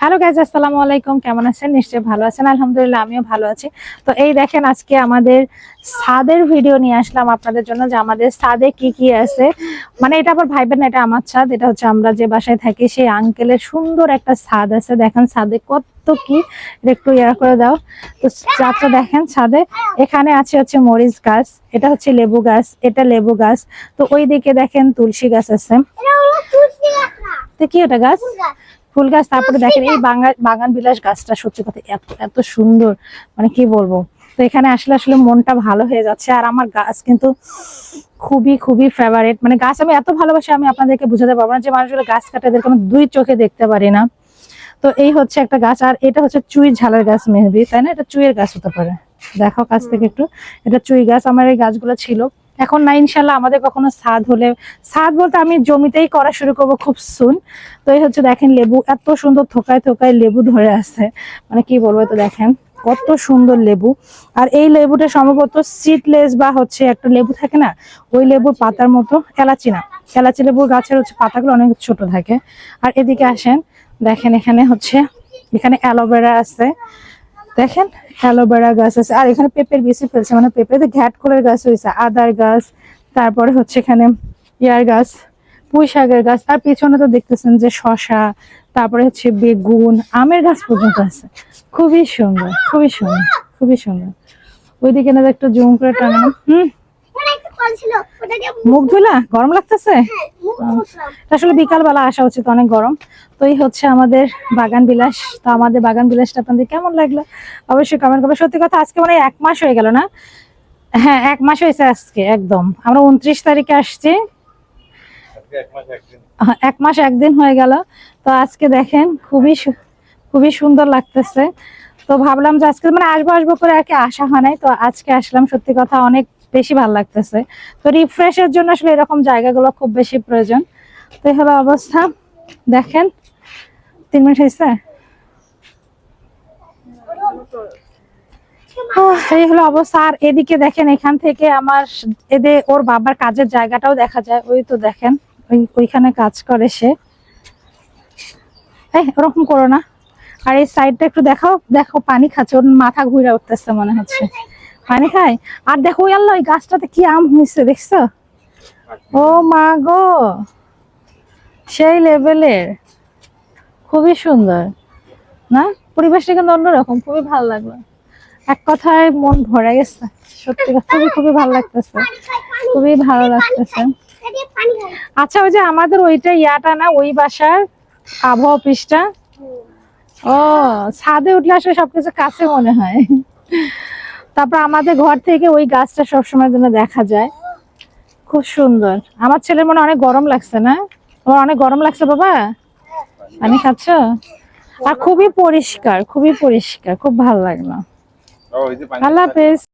Hello guys আসসালামু আলাইকুম। কেমন আছেন? নিশ্চয়ই ভালো আছেন। আলহামদুলিল্লাহ আমিও ভালো আছি। তো এই দেখেন আজকে আমাদের ছাদের ভিডিও নিয়ে আসলাম আপনাদের জন্য যে আমাদের ছাদে কি কি আছে। মানে এটা আবার ভাইবেন না এটা আমার ছাদ এটা হচ্ছে আমরা যে বাসায় থাকি সেই আঙ্কেলের সুন্দর একটা ছাদ আছে। দেখেন ছাদে কত কি? এটা একটু ইয়া করে দাও। তো ছাদটা দেখেন ছাদে এখানে আছে হচ্ছে মরিচ গাছ এটা হচ্ছে লেবু গাছ এটা লেবু গাছ। তো ওই দিকে দেখেন তুলসী গাছ আছে। তো কি ওটা গাছ। ফুল গাছ তারপরে দেখেন এই বাঙা- বাগান বিলাস গাছটা সত্যি কথা এত এত সুন্দর। মানে কি বলব? তো এখানে আসলে আসলে মনটা ভালো হয়ে যাচ্ছে। আর আমার গাছ কিন্তু খুবই খুবই ফেভারিট মানে গাছ আমি এত ভালোবাসি আমি আপনাদেরকে বুঝাতে পারব না যে মানুষগুলো গাছ কাটে এদেরকে আমি দুই চোখে দেখতে পারি না। তো এই হচ্ছে একটা গাছ। আর এটা হচ্ছে চুই ঝালের গাছ মেহবি তাই না? এটা চুইয়ের গাছ হতে পারে। দেখো কাছ থেকে একটু। এটা চুই গাছ। আমার এই গাছগুলো ছিল। এখন না, ইনশাল্লাহ আমাদের কখনো ছাদ হলে ছাদ বলতে আমি জমিতেই করা শুরু করব খুব সুন তো এই হচ্ছে দেখেন লেবু, এত সুন্দর থোকায় থোকায় লেবু ধরে আছে। মানে কি বলব তো দেখেন, কত সুন্দর লেবু। আর এই লেবুটা সম্ভবত সিডলেস বা হচ্ছে একটা লেবু থাকে না, ওই লেবুর পাতার মতো এলাচি না। এলাচি লেবুর গাছের হচ্ছে পাতাগুলো অনেক ছোট থাকে। আর এদিকে আসেন, দেখেন এখানে হচ্ছে, এখানে অ্যালোভেরা আছে। দেখেন অ্যালোভেরা গাছ আছে। আর এখানে পেঁপের বেশি ফেলছে মানে পেঁপেতে ঘ্যাট কলের গাছ হয়েছে আদার গাছ, তারপরে হচ্ছে এখানে ইয়ার গাছ, পুঁই শাকের গাছ, আর পিছনে তো দেখতেছেন যে শশা তারপরে হচ্ছে বেগুন, আমের গাছ পর্যন্ত আছে। খুবই সুন্দর খুবই সুন্দর খুবই সুন্দর। ওইদিকে না একটা জুম করে টানা হুম? মুখ ধুলা? গরম লাগতেছে? আসলে বিকাল বেলা আসা উচিত অনেক গরম। তো এই হচ্ছে আমাদের বাগান বিলাস। তো আমাদের বাগান বিলাসটা আপনাদের কেমন লাগল? অবশ্যই কমেন্ট করবে সত্যি কথা আজকে মানে এক মাস হয়ে গেল না? হ্যাঁ এক মাস হয়েছে আজকে একদম। আমরা উনত্রিশ তারিখে আসছি। এক মাস একদিন। হয়ে গেল। তো আজকে দেখেন খুবই খুবই সুন্দর লাগতেছে। তো ভাবলাম যে আজকে মানে আসব আসব করে আর কি আসা হয় নাই। তো আজকে আসলাম সত্যি কথা অনেক বেশি ভালো লাগতেছে। তো রিফ্রেশের জন্য আসলে এরকম জায়গাগুলো খুব বেশি প্রয়োজন। তো এই হলো অবস্থা। দেখেন, তিন মিনিট হয়েছে? এই হলো অবস্থা। আর এদিকে দেখেন, এখান থেকে আমার এদের ওর বাবার কাজের জায়গাটাও দেখা যায়। ওই তো দেখেন, ওই, ওইখানে কাজ করে সে। ওরকম করো না। আর এই সাইডটা একটু দেখাও। দেখো, পানি খাচ্ছে। ওর মাথা ঘুরে উঠতেছে মনে হচ্ছে। পানি খায় আর দেখো ওই আল্লাহ ওই গাছটাতে কি আম হয়েছে দেখছ? ও মা গো! সেই লেভেলের। খুবই সুন্দর, না? পরিবেশটা কিন্তু অন্যরকম, খুবই ভালো লাগল। এক কথায় মন ভরে গেছে, সত্যি কথা, খুবই খুবই ভালো লাগতেছে। খুবই ভালো লাগতেছে। আচ্ছা ওই যে আমাদের ওইটা ইয়াটা না, ওই বাসার আবহাওয়া অফিসটা? ও, ছাদে উঠলে আসলে সবকিছু কাছে মনে হয়। তারপর আমাদের ঘর থেকে ওই গাছটা সবসময় জন্য দেখা যায়। খুব সুন্দর। আমার ছেলের মনে অনেক গরম লাগছে না? তোমার অনেক গরম লাগছে বাবা? আমি খাচ্ছ? আর খুবই পরিষ্কার খুবই পরিষ্কার খুব ভালো লাগল। আল্লাহ হাফেজ।